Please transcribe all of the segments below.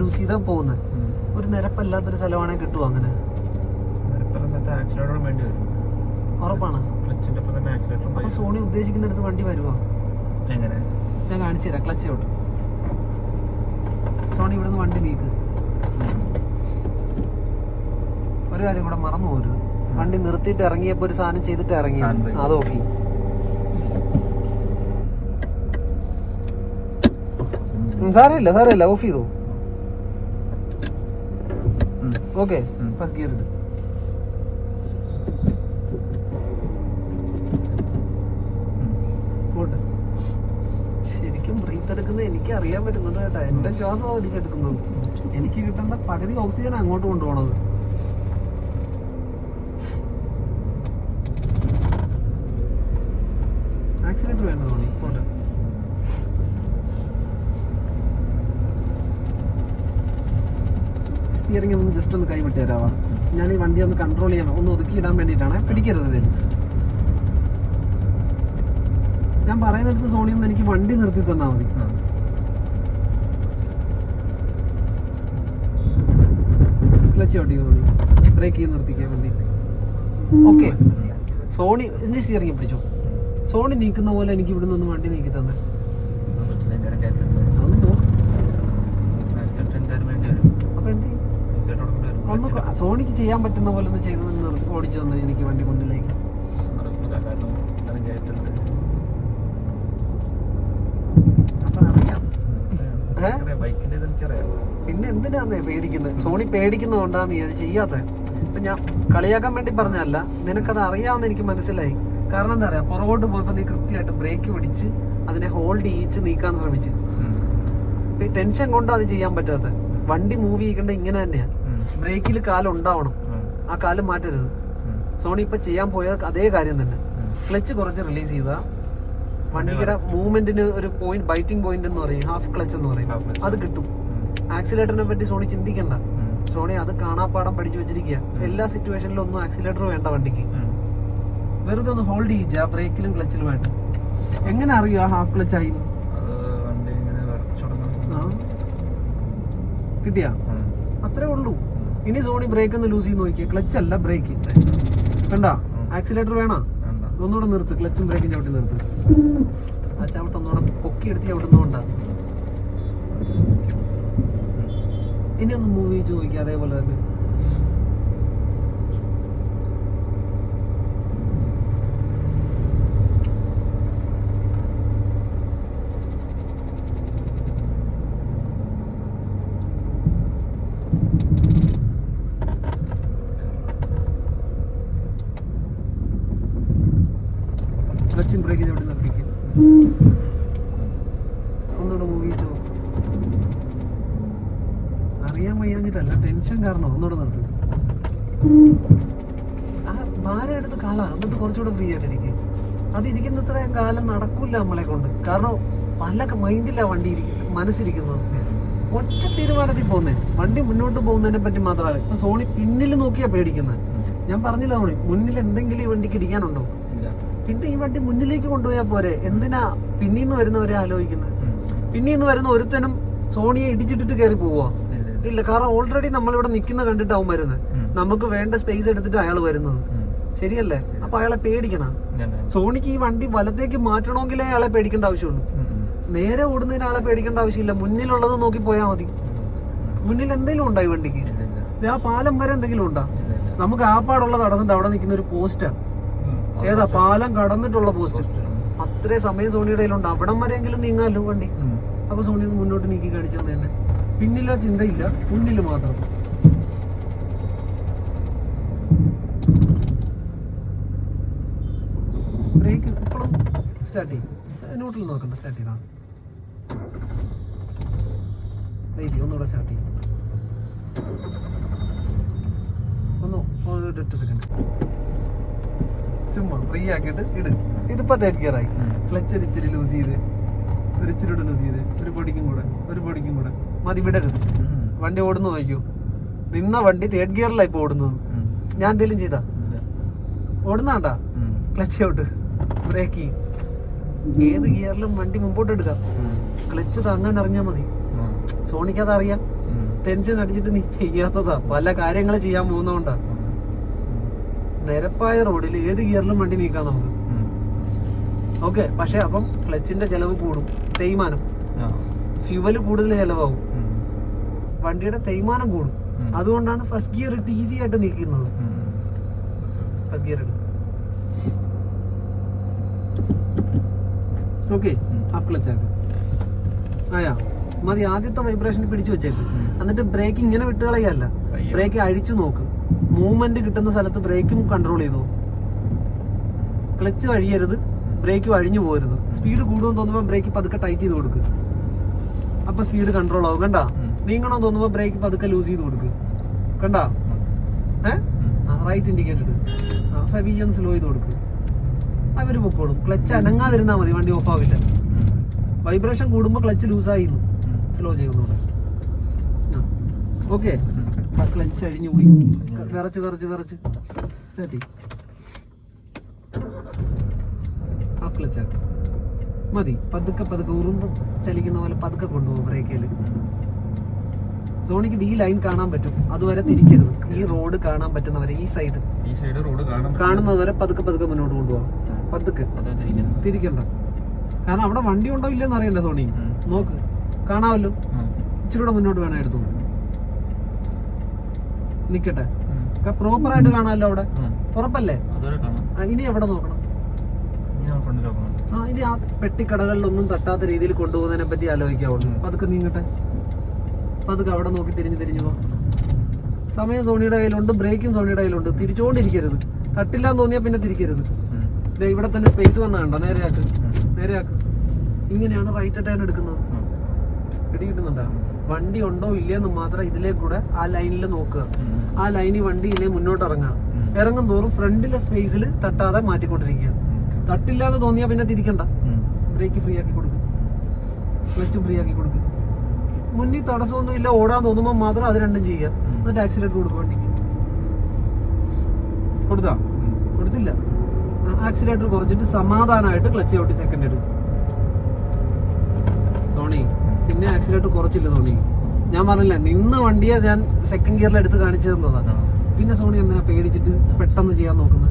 Loose ചെയ്താ പോകുന്നത് ഒരു നിരപ്പല്ലാത്തൊരു സ്ഥലമാണെങ്കിൽ കിട്ടും അങ്ങനെ. ഉറപ്പാണ്. അപ്പൊ സോണി ഉദ്ദേശിക്കുന്നിടത്ത് വണ്ടി വരുമോ ഞാൻ കാണിച്ചു തരാം ക്ലച്ച് തൊട്ട്. സോണി ഇവിടുന്ന് വണ്ടി നീക്ക്. ഒരു കാര്യം കൂടെ മറന്നു പോരുത് വണ്ടി നിർത്തിയിട്ട് ഇറങ്ങിയപ്പോ ഒരു സാധനം ചെയ്തിട്ട് ഇറങ്ങി. അത് ഓക്കെ. സാരമില്ല സാരമില്ല. ഓഫ് ചെയ്തോ? ഓക്കെ. ഫസ്റ്റ് ഗിയർ ഇട്. പോട്ടെ. ശരിക്കും ബ്രീത്ത് എടുക്കുന്നത് എനിക്ക് അറിയാൻ പറ്റുന്നുണ്ട് കേട്ടാ. എന്റെ ശ്വാസം വലിച്ചെടുക്കുന്നത് എനിക്ക് കിട്ടേണ്ട പകുതി ഓക്സിജൻ അങ്ങോട്ട് കൊണ്ടുപോകണത് ആക്സിഡന്റ് വേണ്ടതാണ്? പോട്ടെ. സ്റ്റിയറിംഗ് ഒന്ന് ജസ്റ്റ് ഒന്ന് കൈവിട്ട് തരാവാ? ഞാൻ ഈ വണ്ടി ഒന്ന് കൺട്രോൾ ചെയ്യണം. ഒന്ന് ഒതുക്കി ഇടാൻ വേണ്ടിയിട്ടാണ്. പിടിക്കരുത് ഇതിൽ ഞാൻ പറയുന്നിടത്ത് സോണി ഒന്ന് എനിക്ക് വണ്ടി നിർത്തി തന്നാൽ മതി. ക്ലച്ച് വണ്ടി സോണി ബ്രേക്ക് ചെയ്ത് നിർത്തിക്കാൻ വേണ്ടി. ഓക്കെ സോണി എന്റെ സ്റ്റിയറിംഗ് പിടിച്ചോ. സോണി നീക്കുന്ന പോലെ എനിക്ക് ഇവിടുന്ന് ഒന്ന് വണ്ടി നീക്കി തന്നെ അതൊന്ന് നോക്ക്. ആക്സിലേറ്റർ എന്തായാലും വേണ്ടി വരും അപ്പൊ എന്ത് ചെയ്യും? ആക്സിലേറ്റർ കൊടുക്കേണ്ടി വരും ഒന്ന് കൊ- സോണിക്ക് ചെയ്യാൻ പറ്റുന്ന പോലെ ഒന്ന് ചെയ്ത് നിർത്തി ഓടിച്ചു തന്നെ എനിക്ക് വണ്ടി കൊണ്ടിലേക്ക് പിന്നെ എന്തിനാന്നേ പേടിക്കുന്നത് സോണി പേടിക്കുന്നതുകൊണ്ടാന്ന് ഞാൻ ചെയ്യാത്ത. ഇപ്പൊ ഞാൻ കളിയാക്കാൻ വേണ്ടി പറഞ്ഞല്ല നിനക്കത് അറിയാമെന്ന് എനിക്ക് മനസ്സിലായി. കാരണം എന്താ പറയാ പുറകോട്ട് പോയപ്പോ നീ കൃത്യമായിട്ട് ബ്രേക്ക് പിടിച്ച് അതിനെ ഹോൾഡ് ചെയ്യിച്ച് നീക്കാൻ ശ്രമിച്ചു. ടെൻഷൻ കൊണ്ടാണ് അത് ചെയ്യാൻ പറ്റാത്ത. വണ്ടി മൂവ് ചെയ്യേണ്ട ഇങ്ങനെ തന്നെയാ. ബ്രേക്കിൽ കാലം ഉണ്ടാവണം. ആ കാലം മാറ്റരുത്. സോണി ഇപ്പൊ ചെയ്യാൻ പോയ അതേ കാര്യം തന്നെ. ക്ലച്ച് കുറച്ച് റിലീസ് ചെയ്താ വണ്ടിയുടെ മൂവ്മെന്റിന് ഒരു പോയിന്റ് ബൈറ്റിംഗ് പോയിന്റ് എന്ന് പറയും ഹാഫ് ക്ലച്ച് എന്ന് പറയും. അത് കിട്ടും. ആക്സിലേറ്ററിനെ പറ്റി സോണി ചിന്തിക്കണ്ട. സോണി അത് കാണാപ്പാടം പഠിച്ചു വെച്ചിരിക്കുക എല്ലാ സിറ്റുവേഷനിലും ഒന്നും ആക്സിലേറ്റർ വേണ്ട വണ്ടിക്ക്. വെറുതെ ഒന്ന് ഹോൾഡ് ചെയ്യിച്ച ബ്രേക്കിലും ക്ലച്ചിലുമായിട്ട്. എങ്ങനെ അറിയും ആ ഹാഫ് ക്ലച്ച് ആയി. കിട്ടിയാ? അത്രേ ഉള്ളൂ. ഇനി സോണി ബ്രേക്ക് ഒന്ന് ലൂസ് ചെയ്ത് നോക്കിയേ. ക്ലച്ച് അല്ല ബ്രേക്ക് കണ്ട? ആക്സിലേറ്റർ വേണോ? ഒന്നുകൂടെ നിർത്ത്. ക്ലച്ചും ബ്രേക്കും ചവിട്ടി നിർത്ത്. ആ ചവിട്ട് ഒന്നുകൂടെ പൊക്കി എടുത്ത് ചവിട്ടുന്നോണ്ടാ ഇനി ഒന്ന് മൂവ് ചെയ്ത് നോക്കിയാ അതേപോലെ തന്നെ ക്ലച്ചും ബ്രേക്കും ചവിട്ടി നിർത്തിക്കും ഒന്നുകൂടെ മൂവ് ചെയ്ത് നോക്ക്. അറിയാൻ വയ്യാഞ്ഞിട്ടല്ല ടെൻഷൻ കാരണം ഒന്നുകൂടെ നിർത്ത് ആ ഭാരം എടുത്ത് കള എന്നിട്ട് കുറച്ചുകൂടെ ഫ്രീ ആയിട്ടിരിക്കും അത് ഇരിക്കുന്ന ഇത്രയും കാലം നടക്കൂല നമ്മളെ കൊണ്ട്. കാരണം പല മൈൻഡിലാ വണ്ടി ഇരിക്കുന്നത് മനസ്സിരിക്കുന്നത്. ഒറ്റ തീരുമാനത്തിൽ പോകുന്നേ വണ്ടി മുന്നോട്ട് പോകുന്നതിനെ പറ്റി മാത്രമല്ല. ഇപ്പൊ സോണി പിന്നിൽ നോക്കിയാ പേടിക്കുന്നത് ഞാൻ പറഞ്ഞില്ല സോണി മുന്നിൽ എന്തെങ്കിലും ഈ വണ്ടിക്ക് ഇടിക്കാനുണ്ടോ പിന്നെ ഈ വണ്ടി മുന്നിലേക്ക് കൊണ്ടുപോയാൽ പോരെ. എന്തിനാ പിന്നീന്ന് വരുന്നവരെ ആലോചിക്കുന്നത് പിന്നീന്ന് വരുന്ന ഒരുത്തനും സോണിയെ ഇടിച്ചിട്ടിട്ട് കയറി പോവാ. ഇല്ല. ഇല്ല കാരണം ഓൾറെഡി നമ്മളിവിടെ നിൽക്കുന്ന കണ്ടിട്ടാവും വരുന്നത് നമുക്ക് വേണ്ട സ്പേസ് എടുത്തിട്ട് അയാൾ വരുന്നത്. ശരിയല്ലേ? അപ്പൊ അയാളെ പേടിക്കണം. സോണിക്ക് ഈ വണ്ടി വലത്തേക്ക് മാറ്റണമെങ്കിലേ അയാളെ പേടിക്കേണ്ട ആവശ്യമുള്ളൂ. നേരെ ഓടുന്നതിന് ആളെ പേടിക്കേണ്ട ആവശ്യമില്ല. മുന്നിലുള്ളത് നോക്കി പോയാൽ മതി. മുന്നിൽ എന്തെങ്കിലും ഉണ്ടായി ഈ വണ്ടിക്ക്? ആ പാലം വരെ എന്തെങ്കിലും ഉണ്ടോ? നമുക്ക് ആ പാടുള്ളത് അടന്നിട്ട് അവിടെ നിൽക്കുന്ന ഒരു പോസ്റ്റാ ഏതാ? പാലം കടന്നിട്ടുള്ള പോസ്റ്റ് അത്രേ സമയം സോണിയുടെ കയ്യിലുണ്ട്. അവിടം വരെയെങ്കിലും നീങ്ങാലോ വണ്ടി? അപ്പൊ സോണി മുന്നോട്ട് നീക്കി കാണിച്ചു തന്നെ. പിന്നിലോ ചിന്തയില്ല. മുന്നിൽ മാത്രം ബ്രേക്ക് ഇപ്പോഴും സ്റ്റാർട്ട് ചെയ്യും ന്യൂട്രൽ നോക്കണ്ട സ്റ്റാർട്ട് ചെയ്താ വെയിറ്റ് ഒന്നുകൂടെ സ്റ്റാർട്ട് ചെയ്യും ഒന്ന് എട്ട് സെക്കൻഡ് ചുമ്മാ ഫ്രീ ആക്കിയിട്ട് ഇട്. ഇതിപ്പോ തേർഡ് ഗിയർ ആയി. ക്ലച്ച് ഒരു ഇച്ചിരി ലൂസ് ചെയ്ത് ഒരു ഇച്ചിരി കൂടെ ലൂസ് ചെയ്ത് ഒരു പൊടിക്കും കൂടെ ഒരു പൊടിക്കും കൂടെ. മതി വിടരുത്. വണ്ടി ഓടുന്നു നോക്കൂ. നിന്ന വണ്ടി തേർഡ് ഗിയറിലായി ഇപ്പൊ ഓടുന്നത്. ഞാൻ എന്തെങ്കിലും ചെയ്താ? ഓടുന്നാണ്ടാ? ക്ലച്ച് ഔട്ട് ബ്രേക്ക് ഏത് ഗിയറിലും വണ്ടി മുമ്പോട്ട് എടുക്കാം. ക്ലച്ച് താങ്ങാൻ അറിഞ്ഞാൽ മതി. സോണിക്ക് അറിയാം ടെൻഷൻ അടിച്ചിട്ട് നീ ചെയ്യാത്തതാ. പല കാര്യങ്ങൾ ചെയ്യാൻ പോകുന്നതുകൊണ്ടാ നിരപ്പായ റോഡിൽ ഏത് ഗിയറിലും വണ്ടി നീക്കാം നമുക്ക്. ഓക്കെ പക്ഷെ അപ്പം ക്ലച്ചിന്റെ ചെലവ് കൂടും. തേയ്മാനം. ഫ്യൂവൽ കൂടുതൽ ചെലവാകും. വണ്ടിയുടെ തേയ്മാനം കൂടും. അതുകൊണ്ടാണ് ഫസ്റ്റ് ഗിയർ ഇട്ട് ഈസി ആയിട്ട് നീക്കുന്നത്. ഫസ്റ്റ് ഗിയർ ഇട്ട് ഓക്കെ. ഹാഫ് ക്ലച്ച് ആക്ക്. ആയാ മതി ആദ്യത്തെ വൈബ്രേഷൻ പിടിച്ചു വെച്ചേക്ക്. എന്നിട്ട് ബ്രേക്ക് ഇങ്ങനെ വിട്ടുകളയല്ല. ബ്രേക്ക് അഴിച്ചു നോക്ക്. മൂവ്മെന്റ് കിട്ടുന്ന സ്ഥലത്ത് ബ്രേക്കും കൺട്രോൾ ചെയ്തു. ക്ലച്ച് അഴിയരുത് ബ്രേക്കും അഴിഞ്ഞു പോകരുത്. സ്പീഡ് കൂടുമെന്ന് തോന്നുമ്പോൾ ബ്രേക്ക് പതുക്കെ ടൈറ്റ് ചെയ്ത് കൊടുക്ക്. അപ്പൊ സ്പീഡ് കൺട്രോൾ ആവും കണ്ടാ. നീങ്ങണമെന്ന് തോന്നുമ്പോൾ ബ്രേക്ക് പതുക്കെ ലൂസ് ചെയ്ത് കൊടുക്ക്. കണ്ടാ? ഏഹ് റൈറ്റ് ഇൻഡിക്കേറ്റഡ് ആ ഒന്ന് സ്ലോ ചെയ്ത് കൊടുക്ക്. അവർ പൊക്കോളും. ക്ലച്ച് അനങ്ങാതിരുന്നാൽ മതി വണ്ടി ഓഫ് ആവില്ല വൈബ്രേഷൻ കൂടുമ്പോൾ ക്ലച്ച് ലൂസായിരുന്നു സ്ലോ ചെയ്യുന്നുണ്ട് ഓക്കെ ക്ലച്ച് അഴിഞ്ഞു പോയി. വിറച്ച് വിറച്ച് വിറച്ച്. സെറ്റി ആ ക്ലച്ച് മതി. പതുക്കെ പതുക്കെ ഉറുമ്പ് ചലിക്കുന്ന പോലെ പതുക്കെ കൊണ്ടുപോകും ബ്രേക്കിൽ സോണിക്ക് ഈ ലൈൻ കാണാൻ പറ്റും. അതുവരെ തിരിക്കരുത്. ഈ റോഡ് കാണാൻ പറ്റുന്നവരെ ഈ സൈഡ് ഈ സൈഡ് റോഡ് കാണുന്നവരെ പതുക്കെ പതുക്കെ മുന്നോട്ട് കൊണ്ടുപോകാം പതുക്കെ. തിരിക്കണ്ട. കാരണം അവിടെ വണ്ടി ഉണ്ടോ ഇല്ലെന്ന് അറിയണ്ട സോണി. നോക്ക്. കാണാമല്ലോ. ഇച്ചിരി കൂടെ മുന്നോട്ട് വേണം എടുത്തു. നിക്കട്ടെ. പ്രോപ്പർ ആയിട്ട് കാണാമല്ലോ അവിടെ. ഉറപ്പല്ലേ? ഇനി എവിടെ നോക്കണം? ആ ഇനി ആ പെട്ടിക്കടകളിലൊന്നും തട്ടാത്ത രീതിയിൽ കൊണ്ടുപോകുന്നതിനെ പറ്റി ആലോചിക്കാവുള്ളൂ. അതൊക്കെ നീങ്ങട്ടെ. പതുക്കെ അവിടെ നോക്കി തിരിഞ്ഞ് തിരിഞ്ഞു പോകും സമയം സോണിയുടെ കയ്യിലുണ്ട് ബ്രേക്കും സോണിയുടെ കയ്യിലുണ്ട്. തിരിച്ചുകൊണ്ടിരിക്കരുത് തട്ടില്ലാന്ന് തോന്നിയാൽ പിന്നെ തിരിക്കരുത്. ഇവിടെ തന്നെ സ്പേസ് വന്ന കണ്ടോ? നേരെയാക്ക്. നേരെയാക്ക് ഇങ്ങനെയാണ് റൈറ്റ് ടേൺ എടുക്കുന്നത്. പിടി കിട്ടുന്നുണ്ടോ? വണ്ടി ഉണ്ടോ ഇല്ലയെന്ന് മാത്രം ഇതിലേ കൂടെ ആ ലൈനിൽ നോക്കുക. ആ ലൈനിൽ വണ്ടി ഇല്ലേ മുന്നോട്ട് ഇറങ്ങുക. ഇറങ്ങും തോറും ഫ്രണ്ടിലെ സ്പേസിൽ തട്ടാതെ മാറ്റിക്കൊണ്ടിരിക്കുക. തട്ടില്ല എന്ന് തോന്നിയാൽ പിന്നെ തിരിക്കണ്ട. ബ്രേക്ക് ഫ്രീ ആക്കി കൊടുക്കും. ക്ലച്ച് ഫ്രീ ആക്കി കൊടുക്കും. മുന്നിൽ തടസ്സമൊന്നും ഇല്ല ഓടാൻ തോന്നുമ്പോൾ മാത്രം അത് രണ്ടും ചെയ്യുക. എന്നിട്ട് ആക്സിഡന്റ് കൊടുക്കും വണ്ടിക്ക് കൊടുത്താ? കൊടുത്തില്ല. ആക്സിലേറ്റർ കുറച്ചിട്ട് സമാധാനമായിട്ട് ക്ലച്ച് ചവിട്ടി സെക്കൻഡ് എടുക്കും. സോണി പിന്നെ ആക്സിലേറ്റർ കുറച്ചില്ല സോണി ഞാൻ പറഞ്ഞില്ല നിന്ന വണ്ടിയെ ഞാൻ സെക്കൻഡ് ഗിയറിൽ എടുത്ത് കാണിച്ചു തന്നതാണ് പിന്നെ സോണി എന്തിനാ പേടിച്ചിട്ട് പെട്ടെന്ന് ചെയ്യാൻ നോക്കുന്നത്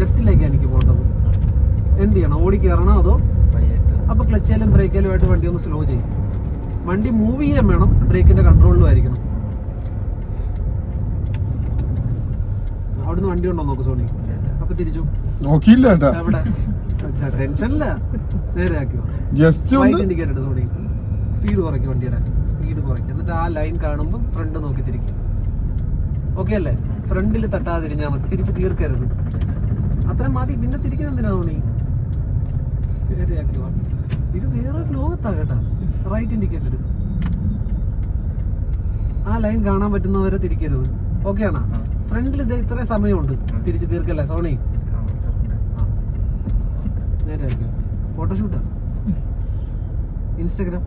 ലെഫ്റ്റിലേക്കാണ് എനിക്ക് പോകേണ്ടത് എന്ത് ചെയ്യണം? ഓടി കയറണോ അതോ അപ്പോൾ അപ്പൊ ക്ലച്ചേലും ബ്രേക്കേലും ആയിട്ട് വണ്ടി ഒന്ന് സ്ലോ ചെയ്യും. വണ്ടി മൂവ് ചെയ്യാൻ വേണം ബ്രേക്കിന്റെ കൺട്രോളിലും ആയിരിക്കണം അവിടുന്ന് വണ്ടി ഉണ്ടോ നോക്ക് സോണി. അപ്പൊ തിരിച്ചു. നോക്കിയില്ല ടെൻഷനില്ല നേരെ ആക്കിയോ. Just indicator Sony. സ്പീഡ് കുറയ്ക്കും വണ്ടിയുടെ. സ്പീഡ് കുറയ്ക്കും. എന്നിട്ട് ആ ലൈൻ കാണുമ്പോൾ ഫ്രണ്ട് നോക്കി തിരിക്കും. ഓക്കെ അല്ലേ? ഫ്രണ്ടിൽ തട്ടാതിരിഞ്ഞാൽ മതി. തിരിച്ച് തീർക്കരുത്. അത്രയും മതി. പിന്നെ തിരിക്കുന്ന എന്തിനാ തോണി വാ. ഇത് വേറെ ലോകത്താ കേട്ടാ. റൈറ്റ് ഇൻഡിക്കേറ്റഡ് ആ ലൈൻ കാണാൻ പറ്റുന്നവരെ തിരിക്കരുത്. ഓക്കെ ആണോ. ഫ്രണ്ടിൽ ഇത് ഇത്ര സമയമുണ്ട്. തിരിച്ച് തീർക്കല്ലേ സോണി? നേരെ ഫോട്ടോഷൂട്ടാ ഇൻസ്റ്റാഗ്രാം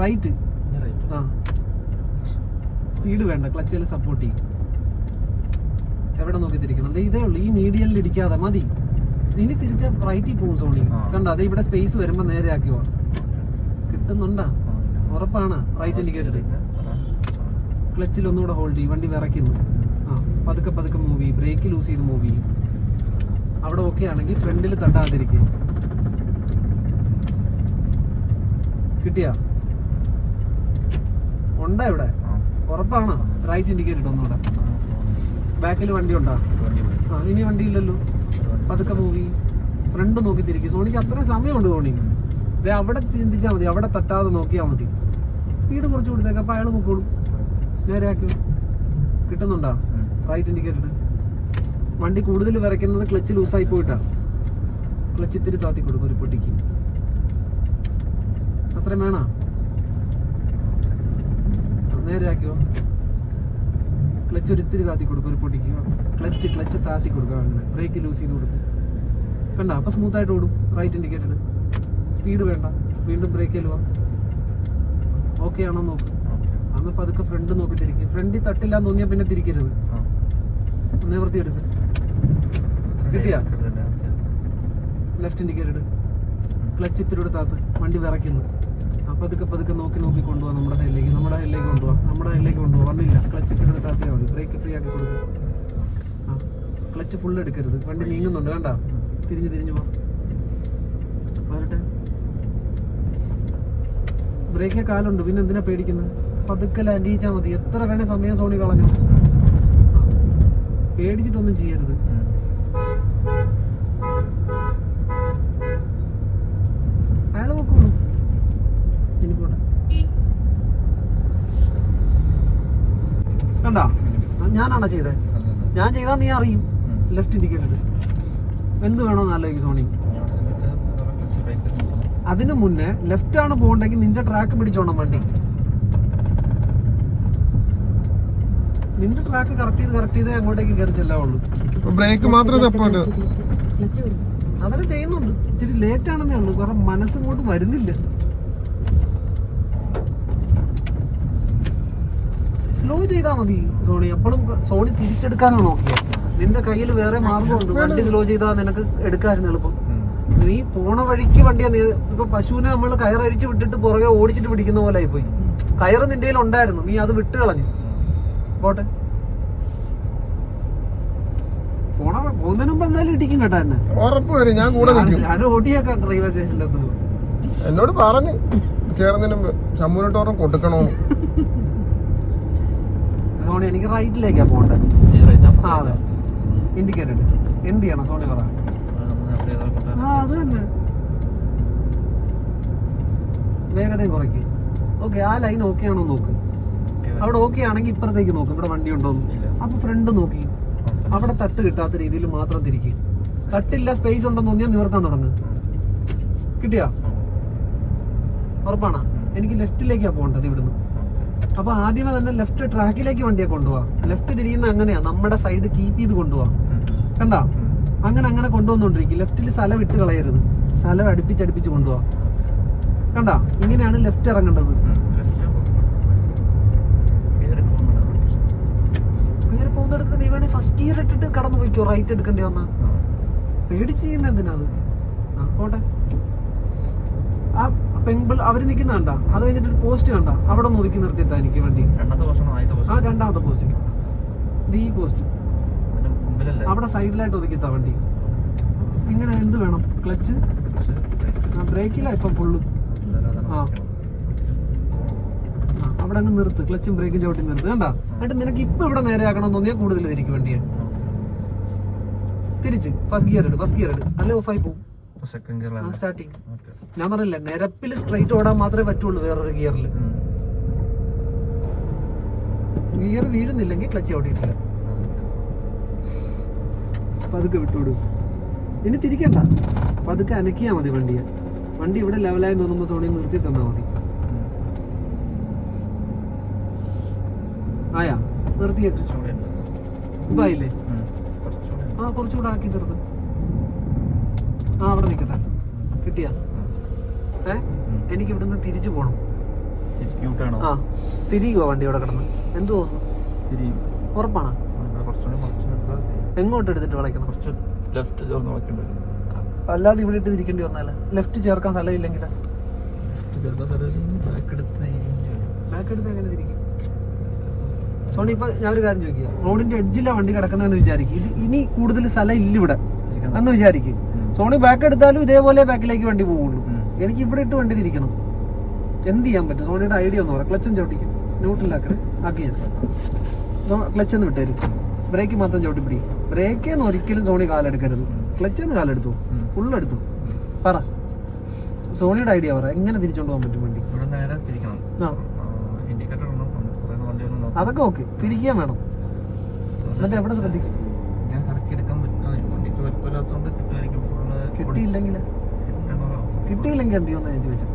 റൈറ്റ് ആ. സ്പീഡ് വേണ്ട ക്ലച്ചിൽ സപ്പോർട്ട് ചെയ്യും. എവിടെ നോക്കി തിരിക്കണം ഇതേ ഉള്ളൂ ഈ മീഡിയനിൽ ഇടിക്കാതെ മതി. ഇനി തിരിച്ച റൈറ്റിൽ പോകും സോണി. കണ്ടോ? അതെ ഇവിടെ സ്പേസ് വരുമ്പോ നേരെ ആക്കി പോവാ കിട്ടുന്നുണ്ടാ? ഉറപ്പാണ്. റൈറ്റ് ഇൻഡിക്കേറ്റഡ് ക്ലച്ചിൽ ഒന്നുകൂടെ ഹോൾഡ് ചെയ്യും. വണ്ടി വിറയ്ക്കുന്നു ആ പതുക്കെ പതുക്കെ മൂവ് ചെയ്യും. ബ്രേക്ക് ലൂസ് ചെയ്ത് മൂവ് ചെയ്യും. അവിടെ ഓക്കെ ആണെങ്കിൽ ഫ്രണ്ടിൽ തട്ടാതിരിക്കും. കിട്ടിയാ? ഉണ്ടാ ഇവിടെ? ഉറപ്പാണോ. റൈറ്റ് ഇൻഡിക്കേറ്റഡ് ഒന്നുകൂടെ. ബാക്കിൽ വണ്ടി ഉണ്ടോ? ആ ഇനി വണ്ടി ഇല്ലല്ലോ. പതുക്കെ മൂവി ഫ്രണ്ട് നോക്കി തിരിക്കും സോണിക്ക് അത്രയും സമയമുണ്ട് സോണി ദേ അവിടെ ചിന്തിച്ചാൽ മതി. അവിടെ തട്ടാതെ നോക്കിയാൽ മതി. സ്പീഡ് കുറച്ച് കൊടുത്തേക്ക്. അപ്പം അയാൾ പൊക്കോളും. നേരെ ആക്കിയോ കിട്ടുന്നുണ്ടോ റൈറ്റ് ഇൻഡിക്കേറ്റർ വണ്ടി കൂടുതൽ വിറയ്ക്കുന്നത് ക്ലച്ച് ലൂസായി പോയിട്ടാ. ക്ലച്ച് ഇത്തിരി താത്തി കൊടുക്കും ഒരു പൊട്ടിക്ക്. അത്രയും വേണോ? ആ, നേരെ ആക്കിയോ ക്ലച്ച് ഒരു ഇത്തിരി താത്തി കൊടുക്കും ഒരു പൊട്ടിക്ക് ക്ലച്ച് ക്ലച്ച് താത്തി കൊടുക്കുക അങ്ങനെ. ബ്രേക്ക് ലൂസ് ചെയ്ത് കൊടുക്കും. കണ്ട? അപ്പം സ്മൂത്തായിട്ട് ഓടും. റൈറ്റ് ഇൻഡിക്കേറ്റർ സ്പീഡ് വേണ്ട. വീണ്ടും ബ്രേക്ക് പോവാം. ഓക്കെ ആണോ നോക്ക്. അന്ന് പതുക്കെ ഫ്രണ്ട് നോക്കി തിരിക്കും. ഫ്രണ്ടിൽ തട്ടില്ല എന്ന് തോന്നിയാൽ പിന്നെ തിരിക്കരുത്. നിവർത്തി എടുക്ക്. കിട്ടിയാ? ലെഫ്റ്റ് ഇൻഡിക്കേറ്റർ ക്ലച്ച് ഇത്തിരി താത്ത്. വണ്ടി വിറയ്ക്കുന്നു. പതുക്കെ പതുക്കെ നോക്കി നോക്കി കൊണ്ടുപോകാം നമ്മുടെ കയ്യിലേക്ക്. നമ്മുടെ കയ്യിലേക്ക് കൊണ്ടുപോകാം നമ്മുടെ കയ്യിലേക്ക് കൊണ്ടുപോകാം വന്നില്ല. ക്ലച്ച് ഇട്ട് കൂടെ മതി. ബ്രേക്ക് ഫ്രീ ആക്കി കൊടുക്കും. ആ ക്ലച്ച് ഫുൾ എടുക്കരുത്. വണ്ടി നീങ്ങുന്നുണ്ട്. കണ്ട? തിരിഞ്ഞ് തിരിഞ്ഞു പോവാം വരട്ടെ. ബ്രേക്കേ കാലുണ്ട്. പിന്നെ എന്തിനാ പേടിക്കുന്നത് പതുക്കെ ലാൻഡ് ചെയ്യിച്ചാൽ മതി. എത്ര വേണേ സമയം സോണി കളഞ്ഞു. പേടിച്ചിട്ടൊന്നും ചെയ്യരുത് അയാളെ നോക്കുള്ളൂ ഇനി പോട്ടെ കണ്ടാ ഞാനാണോ ചെയ്തത് ഞാൻ ചെയ്താൽ നീ അറിയും ലെഫ്റ്റ് ഇൻഡിക്കേറ്റർ എന്ത് വേണോ ആലോചിക്കും സോണി അതിനു മുന്നേ ലെഫ്റ്റ് ആണ് പോകണ്ടെങ്കിൽ നിന്റെ ട്രാക്ക് പിടിച്ചോണം വണ്ടി നിന്റെ ട്രാക്ക് കറക്റ്റ് ചെയ്ത് കറക്റ്റ് ചെയ്ത് അങ്ങോട്ടേക്ക് കയറി ചെല്ലാവുള്ളൂ ബ്രേക്ക് മാത്രമേ തപ്പുണ്ട് അതൊക്കെ ചെയ്യുന്നുണ്ട് ഇച്ചിരി ലേറ്റ് ആണെന്നേ ഉള്ളൂ കാരണം മനസ്സിങ്ങോട്ട് വരുന്നില്ല സ്ലോ ചെയ്താൽ മതി സോണി. എപ്പോഴും സോണി തിരിച്ചെടുക്കാനാണ് നോക്കിയത് നിന്റെ കയ്യിൽ വേറെ മാർഗമുണ്ട്. വണ്ടി സ്ലോ ചെയ്താൽ നിനക്ക് എടുക്കാമായിരുന്നു എളുപ്പം. നീ പോണ വഴിക്ക് വണ്ടിയാ നീ ഇപ്പൊ പശുവിനെ നമ്മൾ കയറഴിച്ച് വിട്ടിട്ട് പുറകെ ഓടിച്ചിട്ട് പിടിക്കുന്ന പോലെ ആയിപ്പോയി. കയറ് നിന്റെ കയ്യിൽ ഉണ്ടായിരുന്നു. നീ അത് വിട്ട് കളഞ്ഞു. പോട്ടെ. പോണ പോകുന്നതിന് മുമ്പ് എന്തായാലും ഇടിക്കും കേട്ടാ എന്നെ. ഉറപ്പ് ഞാൻ കൂടെ നിൽക്കും. ഞാൻ ഓടിയേക്കാം റെയിൽവേ സ്റ്റേഷനിലെത്തുമ്പോ എന്നോട് പറഞ്ഞു. കേറുന്നതിന് മുമ്പ് ശമ്പൂരിട്ടോറും കൊടുക്കണോ? സോണി എനിക്ക് റൈറ്റിലേക്കാ പോണ്ടത് ആ അതെ. ഇൻഡിക്കേറ്റർ എന്ത് ചെയ്യണം സോണി പറ. ആ അത് തന്നെ. വേഗതയും കുറയ്ക്ക്. ഓക്കെ ആ ലൈൻ ഓക്കെ ആണോ നോക്ക്. അവിടെ ഓക്കെ ആണെങ്കിൽ ഇപ്പുറത്തേക്ക് നോക്ക്. ഇവിടെ വണ്ടി ഉണ്ടോന്ന്. അപ്പൊ ഫ്രണ്ട് നോക്കി. അവിടെ തട്ട് കിട്ടാത്ത രീതിയിൽ മാത്രം തിരിക്കും. തട്ടില്ല സ്പേസ് ഉണ്ടെന്ന് തോന്നിയാൽ നിവർത്താൻ തുടങ്ങും. കിട്ടിയാ? ഉറപ്പാണ്? എനിക്ക് ലെഫ്റ്റിലേക്കാ പോകേണ്ടത് ഇവിടുന്ന്. അപ്പൊ ആദ്യമേ തന്നെ ലെഫ്റ്റ് ട്രാക്കിലേക്ക് വണ്ടിയെ കൊണ്ടുപോവാ. ലെഫ്റ്റ് തിരിയുന്ന അങ്ങനെയാ. നമ്മുടെ സൈഡ് കീപ്പ് ചെയ്ത് കൊണ്ടുപോവാ. കണ്ടാ? അങ്ങനെ അങ്ങനെ കൊണ്ടുവന്നോണ്ടിരിക്കും. ലെഫ്റ്റിൽ സ്ഥലം ഇട്ട് കളയരുത്. സ്ഥലം അടുപ്പിച്ചടുപ്പിച്ച് കൊണ്ടുപോവാ. കണ്ടാ? ഇങ്ങനെയാണ് ലെഫ്റ്റ് ഇറങ്ങേണ്ടത്. വേറെ പോകുന്നിടത്ത് നീ വേണേ ഫസ്റ്റ് ഗിയർ ഇട്ടിട്ട് കടന്നു പോയിക്കോ. റൈറ്റ് എടുക്കേണ്ടി വന്നാ. പേടിച്ച് ചെയ്യുന്ന എന്തിനാ അത്? ആ പോട്ടെ. ആ പെൺപിൾ അവർ നിൽക്കുന്ന കണ്ട? അത് കഴിഞ്ഞിട്ട് ഒരു പോസ്റ്റ് കണ്ട? അവിടെ ഒന്ന് ഒതുക്കി നിർത്തിയെത്താ എനിക്ക് വണ്ടി. ആ രണ്ടാമത്തെ പോസ്റ്റ്. ഈ പോസ്റ്റ്. അവിടെ സൈഡിലായിട്ട് ഒതുക്കി ഒതുക്കിത്താ വണ്ടി. ഇങ്ങനെ എന്ത് വേണം? ക്ലച്ച്? ബ്രേക്കിലാ ഇപ്പൊ ഫുള്ള്. ആ. അവിടെ അങ്ങ് നിർത്ത്. ക്ലച്ചും ബ്രേക്കും ചവിട്ടി നിർത്ത്. കണ്ട? എന്നിട്ട് നിനക്ക് ഇപ്പൊ ഇവിടെ നേരെ ആക്കണം തോന്നിയാൽ കൂടുതൽ തിരിക്കും വണ്ടിയെ. തിരിച്ച്. ഫസ്റ്റ് ഗിയർ ഇട്. ഫസ്റ്റ് ഗിയർ ഇട്. അല്ലെ ഓഫായി പോകും സെക്കൻഡ് ഗിയർ സ്റ്റാർട്ടിങ് ഞാൻ പറഞ്ഞില്ല നിരപ്പിൽ സ്ട്രൈറ്റ് ഓടാൻ മാത്രമേ പറ്റുള്ളൂ വേറൊരു ഗിയറിൽ ഗിയർ വീഴുന്നില്ലെങ്കിൽ ക്ലച്ച് ഓടിയിട്ടില്ല പതുക്കെ വിട്ടുവിടും ഇനി തിരിക്കണ്ട. പതുക്കെ അനക്കിയാ മതി വണ്ടിയെ. വണ്ടി ഇവിടെ ലെവലായി തോന്നുമ്പോൾ സോണി നിർത്തി തന്നാ മതി. ആയാ നിർത്തിയേക്ക്. ഇപ്പൊ ആയില്ലേ? ആ കുറച്ചുകൂടെ ആക്കി നിർത്ത്. ആ അവിടെ നിൽക്കട്ടെ. കിട്ടിയാ? ഏ? എനിക്ക് ഇവിടുന്ന് തിരിച്ചു പോകണം ആ തിരിയുവോ വണ്ടി ഇവിടെ കിടന്ന്. എന്ത് തോന്നുന്നു? ഉറപ്പാണ്? എങ്ങോട്ട് എടുത്തിട്ട് വളയ്ക്കണം? കുറച്ച് ലെഫ്റ്റ് ചേർന്ന് വരും. അല്ലാതെ ഇവിടെ ഇട്ട് തിരിക്കേണ്ടി വന്നാലേ? ലെഫ്റ്റ് ചേർക്കാൻ സ്ഥലമില്ലെങ്കിൽ? ഇല്ലെങ്കിൽ ബാക്ക് എടുത്ത് ബാക്ക് എടുത്ത് എങ്ങനെ തിരിക്കും? സോണി ഇപ്പൊ ഒരു കാര്യം ചോദിക്കുക റോഡിന്റെ എഡ്ജിലാണ് വണ്ടി കിടക്കുന്നതെന്ന് വിചാരിക്കും. ഇത് ഇനി കൂടുതൽ സ്ഥലം ഇല്ല ഇവിടെ. എന്ന് വിചാരിക്കും. സോണി ബാക്ക് എടുത്താലും ഇതേപോലെ ബാക്കിലേക്ക് വണ്ടി പോവുള്ളൂ. എനിക്ക് ഇവിടെ ഇട്ട് വണ്ടി തിരിക്കണം. എന്ത് ചെയ്യാൻ പറ്റും? സോണിയുടെ ഐഡിയ ഒന്ന് പറയാം ക്ലച്ചും ചവിട്ടിക്കും. ന്യൂട്രലാക്കണേ ആക്കി ഞാൻ. ക്ലച്ച് ഒന്ന് വിട്ടേരും. ബ്രേക്ക് മാത്രം ചവിട്ടി പിടിക്കും ബ്രേക്കേന്ന് ഒരിക്കലും സോണി കാലെടുക്കരുത്. ക്ലച്ച് ഒന്ന് കാലെടുത്തു. ഫുള്ളെടുത്തു പറ. സോണിയുടെ ഐഡിയ പറ. എങ്ങനെ തിരിച്ചോണ്ട് പോകാൻ പറ്റും ആ. വണ്ടി അതൊക്കെ ഓക്കെ തിരിക്കാൻ വേണം. എന്നിട്ട് എവിടെ ശ്രദ്ധിക്കും? ഞാൻ കറക്കി എടുക്കാൻ പറ്റും വണ്ടിക്ക് കുഴപ്പമില്ലാത്തതുകൊണ്ട് കിട്ടുമായിരിക്കും ഫുള്ള് കിട്ടിയില്ലെങ്കിൽ കിട്ടിയില്ലെങ്കിൽ എന്ത് ചെയ്യുമെന്ന് ഞാൻ ചോദിച്ചു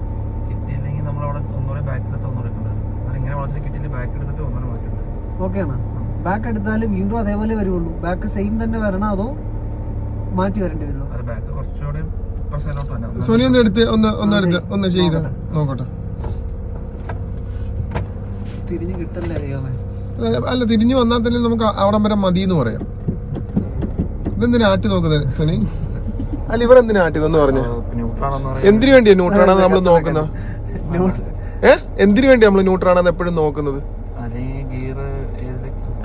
കിട്ടിയില്ലെങ്കിൽ നമ്മളവിടെ ഒന്നുകൂടെ ബാക്ക് എടുത്ത് ഒന്നുകൂടെ ഇങ്ങനെ വളച്ചിട്ട് കിട്ടിയില്ല ബാക്ക് എടുത്തിട്ട് ഒന്നുകൂടെ മാറ്റേണ്ടത് ഓക്കെയാണ് ബാക്ക് എടുത്താൽ വീണ്ടും അതേപോലെ വരുള്ളൂ ബാക്ക് സെയിം തന്നെ വരണോ അതോ മാറ്റി വരേണ്ടി വരുമോ ബാക്ക് കുറച്ചുകൂടെ സോനി ഒന്ന് എടുത്ത് ഒന്ന് ഒന്ന് എടുത്ത് ഒന്ന് ചെയ്ത് നോക്കട്ടെ. തിരിഞ്ഞു കിട്ടല്ലേ അല്ല തിരിഞ്ഞു വന്നാൽ തന്നെ നമുക്ക് അവിടം വരെ മതി എന്ന് പറയാം. ഇതെന്തിനാ ആട്ടി നോക്കുന്നത് സോനി? അല്ല ഇവർ എന്തിനാ ആട്ടിയതെന്ന് പറഞ്ഞു? എന്തിനു വേണ്ടിയാ ന്യൂട്രാണെന്ന് നമ്മൾ നോക്കുന്നത്? ഏഹ് എന്തിനു വേണ്ടി നമ്മൾ ന്യൂട്രാണെന്ന് എപ്പോഴും നോക്കുന്നത്?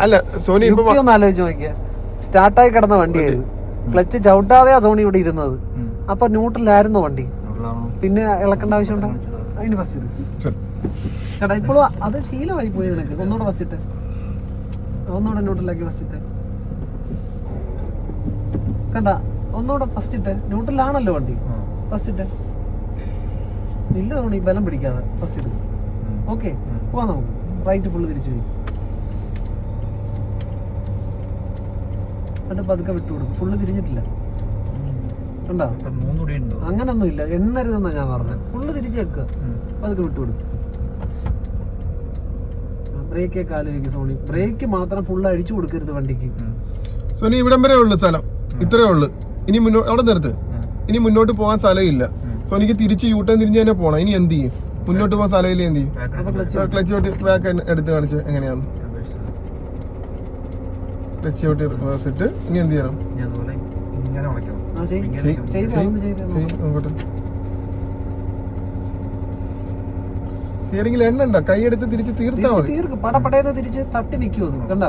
അല്ല സോണി ഇപ്പൊ ആലോചിച്ച് നോക്കിയ. സ്റ്റാർട്ടായി കിടന്ന വണ്ടിയായിരുന്നു ക്ലച്ച് ചവിട്ടാതെയാ സോണി ഇവിടെ ഇരുന്നത്. അപ്പൊ ന്യൂട്രലായിരുന്നു വണ്ടി. പിന്നെ ഇളക്കേണ്ട ആവശ്യമുണ്ടോ? അതിന് ഫസ്റ്റ്. ചേട്ടാ ഇപ്പോഴും അത് ശീലമായി പോയി നിനക്ക്. ഒന്നുകൂടെ ഫസ്റ്റ് ഇട്ട്. ഒന്നുകൂടെ ന്യൂട്രലാക്കി ഫസ്റ്റ് ഇട്ട്. കണ്ട? ഒന്നുകൂടെ ഫസ്റ്റ് ഇട്ട്. ന്യൂട്രലാണല്ലോ വണ്ടി. ഫസ്റ്റ് ഇട്ട്. ഇല്ല തോണി ബലം പിടിക്കാതെ ഫസ്റ്റ് ഇട്ട്. ഓക്കെ പോവാം നമുക്ക്. റൈറ്റ് ഫുള്ള് തിരിച്ചു പോയി. എന്നിട്ട് പതുക്കെ വിട്ടു കൊടുക്കും. ഫുള്ള് തിരിഞ്ഞിട്ടില്ല. ഉണ്ടോ. അങ്ങനൊന്നും ഇല്ല. എണ്ണരുതെന്നാ ഞാൻ പറഞ്ഞത് ഫുള്ള് തിരിച്ചു വെക്കുക പതുക്കെ വിട്ടു കൊടുക്കും. ബ്രേക്കേ കാലിലേക്ക് സോണി ബ്രേക്ക് മാത്രം ഫുള്ള് അഴിച്ചു കൊടുക്കരുത് വണ്ടിക്ക്. സോണി ഇവിടം വരെ ഉള്ളു സ്ഥലം. ഇത്രേ ഉള്ളു. ഇനി മുന്നോട്ട് അവിടെ നിർത്ത്. ഇനി മുന്നോട്ട് പോകാൻ സ്ഥലമില്ല. സോ എനിക്ക് തിരിച്ച് യൂട്ടേൺ തിരിഞ്ഞ് തന്നെ പോണം. ഇനി എന്ത് ചെയ്യും? മുന്നോട്ട് പോകാൻ സ്ഥലമില്ല എന്ത് ചെയ്യും? ക്ലച്ച് തൊട്ട് ബാക്ക് എടുത്ത് കാണിച്ച് എങ്ങനെയാണ്? ക്ലച്ച് തൊട്ട് റിവേഴ്സ് ഇട്ട് ഇനി എന്ത് ചെയ്യണം? നോക്കട്ടെ സ്റ്റിയറിംഗിൽ എണ്ണ ഉണ്ടോ? കൈ എടുത്ത് തിരിച്ച് തീർത്താ മതി. പടപടയെന്ന് തിരിച്ച് തട്ടി നിൽക്കുമോ കണ്ട?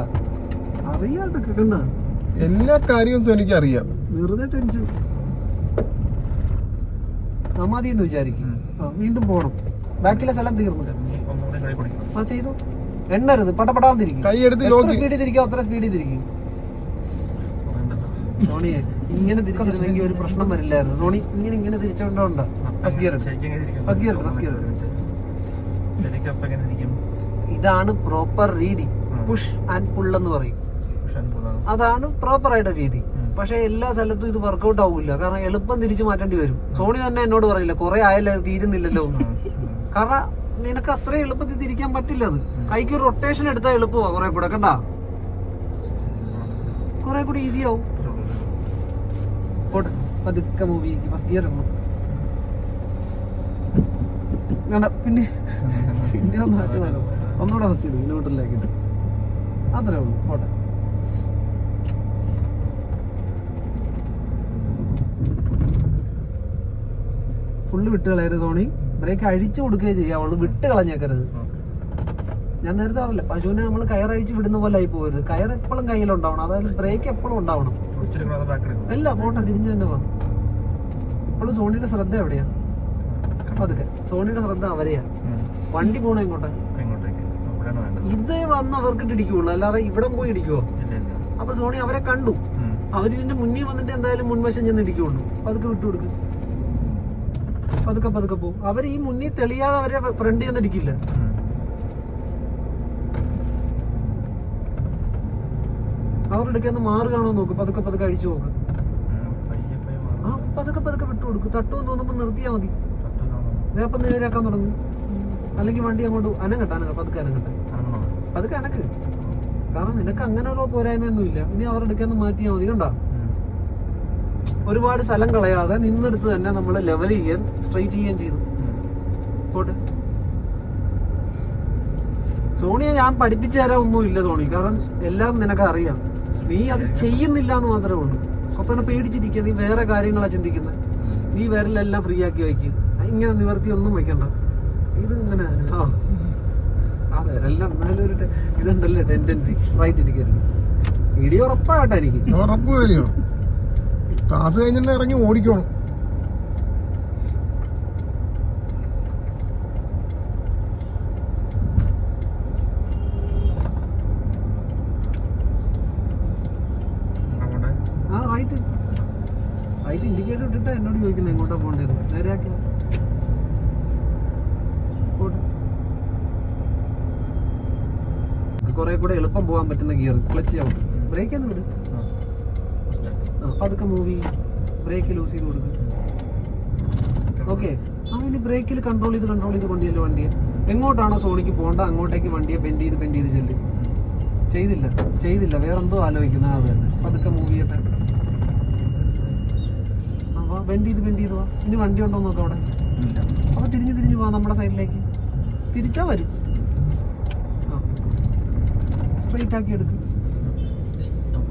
എല്ലാ കാര്യവും സോനിക്ക് അറിയാം. വെറുതെ ടെൻഷൻ സമാധി എന്ന് വിചാരിക്കും. ആ വീണ്ടും പോണം. ബാക്കിലെ സ്ഥലം തീർന്നു. ആ ചെയ്തു. എണ്ണരുത്. പടപടാന്നിരിക്കും സ്പീഡിൽ തിരിക്കും അത്ര സ്പീഡിൽ തിരിക്കും. സോണിയെ ഇങ്ങനെ തിരിച്ചിരുന്നെങ്കിൽ ഒരു പ്രശ്നം വരില്ലായിരുന്നു. സോണി ഇങ്ങനെ ഇങ്ങനെ തിരിച്ചോണ്ടോണ്ട? First gear? First gear first gear ഇതാണ് പ്രോപ്പർ രീതി. പുഷ് ആൻഡ് പുൾ എന്ന് പറയും? അതാണ് പ്രോപ്പർ ആയിട്ട് രീതി. പക്ഷെ എല്ലാ സ്ഥലത്തും ഇത് വർക്കൗട്ട് ആവില്ല കാരണം എളുപ്പം തിരിച്ചു മാറ്റേണ്ടി വരും. സോണി തന്നെ എന്നോട് പറയില്ല കുറെ ആയല്ലോ തീരുന്നില്ലല്ലോ. കാരണം നിനക്ക് അത്ര എളുപ്പത്തിൽ തിരിക്കാൻ പറ്റില്ല അത്. കൈക്ക് റൊട്ടേഷൻ എടുത്താൽ എളുപ്പമാ കുറെ കൂടെ കണ്ട? കുറെ കൂടി ഈസി ആവും. പതുക്കെ മൂവി ഫസ്റ്റ് ഗിയർ പിന്നെ പിന്നെ ഒന്ന് ഒന്നുകൂടെ ഫസ്റ്റ് ഇടും ന്യൂട്രലിലേക്ക് അത്രേ ഉള്ളൂ പോട്ടെ. ഫുള്ള് വിട്ട് കളയരുത് തോണി ബ്രേക്ക് അഴിച്ചു കൊടുക്കുകയും ചെയ്യാവുള്ളൂ വിട്ട് കളഞ്ഞേക്കരുത്. ഞാൻ നേരത്തെ പറഞ്ഞില്ല പശുവിനെ നമ്മൾ കയറഴിച്ച് വിടുന്ന പോലെ ആയി പോകരുത്. കയർ എപ്പോഴും കയ്യിലുണ്ടാവണം. അതായത് ബ്രേക്ക് എപ്പോഴും ഉണ്ടാവണം. അല്ല പോട്ടെ തിരിഞ്ഞു തന്നെ പോകും ഇപ്പോഴും സോണിയുടെ ശ്രദ്ധ എവിടെയാ? പതുക്കെ സോണിയുടെ ശ്രദ്ധ അവരെയാ. വണ്ടി പോണോ ഇങ്ങോട്ടെ ഇത് വന്ന് അവർക്ക് ഇടിക്കുള്ളൂ. അല്ലാതെ ഇവിടെ പോയി ഇടിക്കുവോ? അപ്പൊ സോണി അവരെ കണ്ടു. അവരിതിന്റെ മുന്നിൽ വന്നിട്ട് എന്തായാലും മുൻവശം ചെന്ന് ഇടിക്കുള്ളൂ. അതൊക്കെ വിട്ടുകൊടുക്ക് പതുക്കെ പതുക്കെ പോകും അവർ ഈ മുന്നിൽ തെളിയാതെ അവരെ ഫ്രണ്ട് ചെയ്യുന്നിരിക്കില്ല. അവരുടെ അടുക്കുന്ന മാറുകയാണോ നോക്ക് പതുക്കെ പതുക്കെ അഴിച്ചു നോക്ക്. ആ പതുക്കെ പതുക്കെ വിട്ടു കൊടുക്ക് തട്ടുമെന്ന് തോന്നുമ്പോൾ നിർത്തിയാൽ മതി? നേരപ്പം നേരെയാക്കാൻ തുടങ്ങും അല്ലെങ്കിൽ വണ്ടി അങ്ങോട്ട് അനങ്ങട്ടെ അനങ്ങ പതുക്കെ അനങ്ങട്ടെ? പതുക്കെ അനക്ക് കാരണം നിനക്ക് അങ്ങനെ ഒരു പോരായ്മയൊന്നും ഇല്ല ഇനി അവരുടെ അടുക്കാൻ മാറ്റിയാൽ മതി കണ്ടോ. ഒരുപാട് സ്ഥലം കളയാതെ നിന്നെടുത്ത് തന്നെ നമ്മൾ ലെവൽ ചെയ്യാൻ സ്ട്രൈറ്റ് ചെയ്യാൻ ചെയ്തു. പോട്ടെ. സോണിയെ ഞാൻ പഠിപ്പിച്ചു തരാൻ ഒന്നുമില്ല സോണി. കാരണം എല്ലാം നിനക്ക് അറിയാം. നീ അത് ചെയ്യുന്നില്ല എന്ന് മാത്രമേ ഉള്ളൂ. അപ്പൊ എന്നെ പേടിച്ചിരിക്കുക നീ വേറെ കാര്യങ്ങളാ ചിന്തിക്കുന്നത് നീ വിരലെല്ലാം ഫ്രീ ആക്കി വയ്ക്കുക ഇങ്ങനെ നിവർത്തി ഒന്നും വെക്കണ്ട ഇത് ഇങ്ങനെ ആ. ഒരു ഇതുണ്ടല്ലോ ടെൻഡൻസി. റൈറ്റ് ഇരിക്കരുത്. വീഡിയോ ഉറപ്പാകട്ടെ എനിക്ക് ഉറപ്പ് വരുമോ ക്ലാസ് കഴിഞ്ഞിട്ട് ഇറങ്ങി ഓടിക്കണം റൈറ്റ് റൈറ്റ് ഇൻഡിക്കേറ്റർ ഇട്ടിട്ട് എന്നോട് ചോദിക്കുന്നത് എങ്ങോട്ടാ പോകേണ്ടത് നേരെയാക്കി പോട്ടെ. കുറെ കൂടെ എളുപ്പം പോകാൻ പറ്റുന്ന ഗിയർ ക്ലച്ച് ചവിട്ട് ബ്രേക്ക് ഒന്ന് വിട് പതുക്കെ മൂവി ബ്രേക്ക് ലൂസ് ചെയ്ത് കൊടുക്കും. ഓക്കെ ഇനി ബ്രേക്കിൽ കൺട്രോൾ ചെയ്ത് കൺട്രോൾ ചെയ്ത് കൊണ്ടുചെല്ലു വണ്ടിയെ. എങ്ങോട്ടാണോ സോണിക്ക് പോകേണ്ട അങ്ങോട്ടേക്ക് വണ്ടിയെ ബെൻഡ് ചെയ്ത് ബെൻഡ് ചെയ്ത് ചെല്ലും. ചെയ്തില്ല ചെയ്തില്ല. വേറെന്തോ ആലോചിക്കുന്ന അത് തന്നെ. പതുക്കെ മൂവ് ചെയ്യട്ടെ. അപ്പോൾ ബെൻഡ് ചെയ്ത് ബെൻഡ് ചെയ്ത് വാ. ഇനി വണ്ടി ഉണ്ടോ നോക്കാം അവിടെ. ഇല്ല. അപ്പോൾ തിരിഞ്ഞ് തിരിഞ്ഞ് പോവാം നമ്മുടെ സൈഡിലേക്ക് തിരിച്ചാൽ വരും. ആ. സ്ട്രൈറ്റ് ആക്കി എടുക്കും.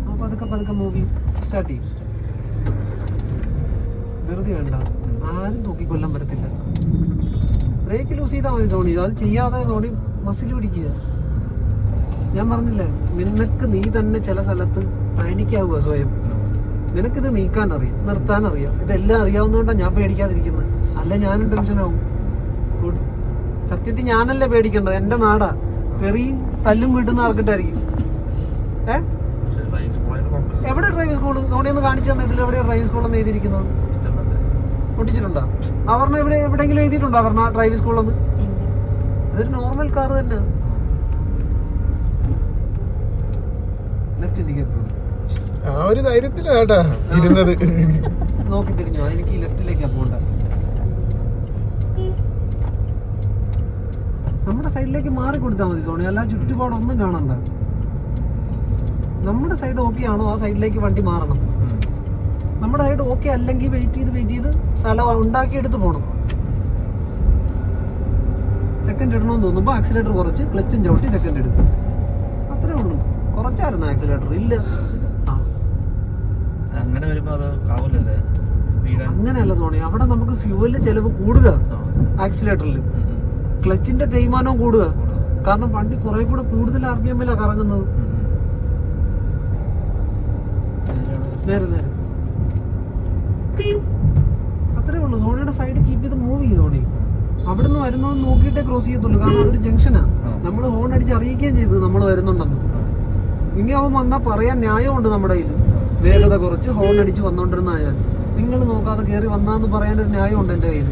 അപ്പോൾ പതുക്കെ പതുക്കെ മൂവി സ്റ്റാർട്ട് ചെയ്യും ധൃതി വേണ്ട. ആരും തൂക്കിക്കൊല്ലാൻ പറ്റത്തില്ല. ബ്രേക്ക് ലൂസ് ചെയ്താൽ മതി സോണി അത് ചെയ്യാതെ സോണി മസിൽ പിടിക്കുക. ഞാൻ പറഞ്ഞില്ലേ നിനക്ക് നീ തന്നെ ചില സ്ഥലത്ത് പാനിക്കാവുക സ്വയം. നിനക്കിത് നീക്കാൻ അറിയാം നിർത്താൻ അറിയാം ഇതെല്ലാം അറിയാവുന്നതുകൊണ്ടാണ് ഞാൻ പേടിക്കാതിരിക്കുന്നത് അല്ല ഞാനും ടെൻഷനാവും. സത്യത്തിൽ ഞാനല്ലേ പേടിക്കേണ്ടത്? എന്റെ നാടാ. തെറിയും തല്ലും വീട്ടുന്ന ആർക്കിട്ടായിരിക്കും ഏ പക്ഷേ ഡ്രൈവിംഗ് സ്കൂളായിട്ട് കുഴപ്പമില്ല എവിടെ ഡ്രൈവിംഗ് സ്കൂൾ സോണി ഒന്ന് കാണിച്ചു തന്നെ ഇതിൽ എവിടെയാണ് ഡ്രൈവിംഗ് സ്കൂൾ എന്ന് എഴുതിയിരിക്കുന്നത്? ഒട്ടിച്ചിട്ടുണ്ടോ അവർണ ഇവിടെ എവിടെയെങ്കിലും എഴുതിയിട്ടുണ്ടോ അവർണ ഡ്രൈവിംഗ് സ്കൂളെന്ന് ഇതൊരു നോർമൽ കാർ തന്നെ. ലെഫ്റ്റ് ഇൻഡിക്കേറ്റർ ആ ഒരു ധൈര്യത്തിലാട്ടാ ഇരുന്നത്. നോക്കി തിരിഞ്ഞു? എനിക്ക് ലെഫ്റ്റിലേക്കാ പോകണ്ട. നമ്മുടെ സൈഡിലേക്ക് മാറി കൊടുത്താൽ മതി സോണി അല്ല ചുറ്റുപാടൊന്നും കാണണ്ട. നമ്മുടെ സൈഡ് ഓക്കെ ആണോ? ആ സൈഡിലേക്ക് വണ്ടി മാറണം. നമ്മുടെ സൈഡ് ഓക്കെ അല്ലെങ്കിൽ വെയിറ്റ് ചെയ്ത് വെയിറ്റ് ചെയ്ത് സ്ഥലം ഉണ്ടാക്കിയെടുത്ത് പോകണം സെക്കൻഡ് ഇടണമെന്ന് തോന്നുമ്പോൾ ആക്സിലേറ്റർ കുറച്ച് ക്ലച്ചും ചവിട്ടി സെക്കൻഡ് എടുക്കും അത്രേ ഉള്ളൂ. കുറച്ചായിരുന്നു ആക്സിലേറ്റർ ഇല്ല. അങ്ങനെ അങ്ങനെയല്ല സോണി. അവിടെ നമുക്ക് ഫ്യൂവലിന് ചെലവ് കൂടുക. ആക്സിലേറ്ററിൽ. ക്ലച്ചിന്റെ തേയ്മാനവും കൂടുക. കൂടുക. കാരണം വണ്ടി കുറെ കൂടെ കൂടുതൽ ആർ പി എമ്മിലാണ് കറങ്ങുന്നത്. നേരെ നേരെ. അത്രേ ഉള്ളൂ. ധോണിയുടെ സൈഡ് കീപ്പ് ചെയ്ത് മൂവ് ചെയ്ത് ധോണി. അവിടുന്ന് വരുന്നതെന്ന് നോക്കിയിട്ടേ ക്രോസ് ചെയ്യത്തുള്ളൂ. കാരണം അതൊരു ജംഗ്ഷനാണ്. നമ്മൾ ഹോൺ അടിച്ച് അറിയിക്കുകയും ചെയ്തു നമ്മൾ വരുന്നുണ്ടെന്ന്. ഇനി അവൻ വന്നാൽ പറയാൻ ന്യായമുണ്ട് നമ്മുടെ കയ്യിൽ വേഗത കുറച്ച് ഹോൺ അടിച്ച് വന്നോണ്ടിരുന്ന അയാൾ. നിങ്ങൾ നോക്കാതെ കയറി വന്നാന്ന് പറയാനൊരു ന്യായമുണ്ട് എന്റെ കയ്യിൽ